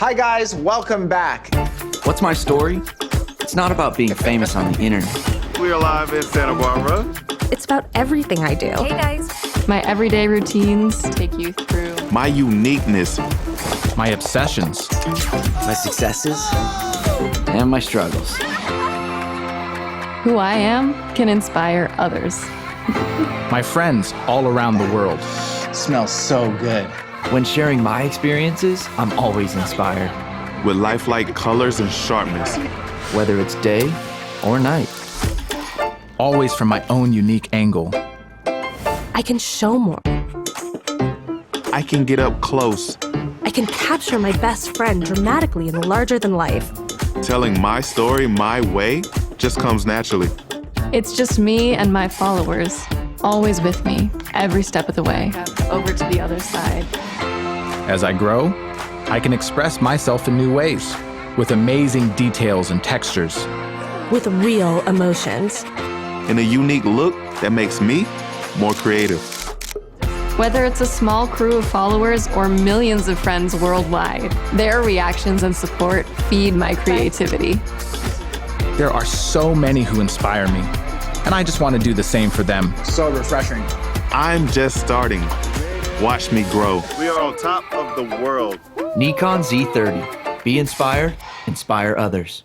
Hi, guys. Welcome back. What's my story? It's not about being famous on the internet. We're live in Santa Barbara. It's about everything I do. Hey guys. My everyday routines take you through My uniqueness. my obsessions, My successes and my struggles. who I am can inspire others. my friends all around the world. Smells so good. When sharing my experiences, I'm always inspired, With lifelike colors and sharpness. whether it's day or night. Always from my own unique angle. I can show more. I can get up close, I can capture my best friend dramatically in larger than life. telling my story my way just comes naturally. It's just me and my followers, always with me, every step of the way, over to the other side. As I grow, I can express myself in new ways with amazing details and textures. With real emotions. and a unique look that makes me more creative. Whether it's a small crew of followers or millions of friends worldwide, their reactions and support feed my creativity. There are so many who inspire me, and I just want to do the same for them. So refreshing. I'm just starting. Watch me grow. We are on top of the world. Nikon Z30. Be inspired, inspire others.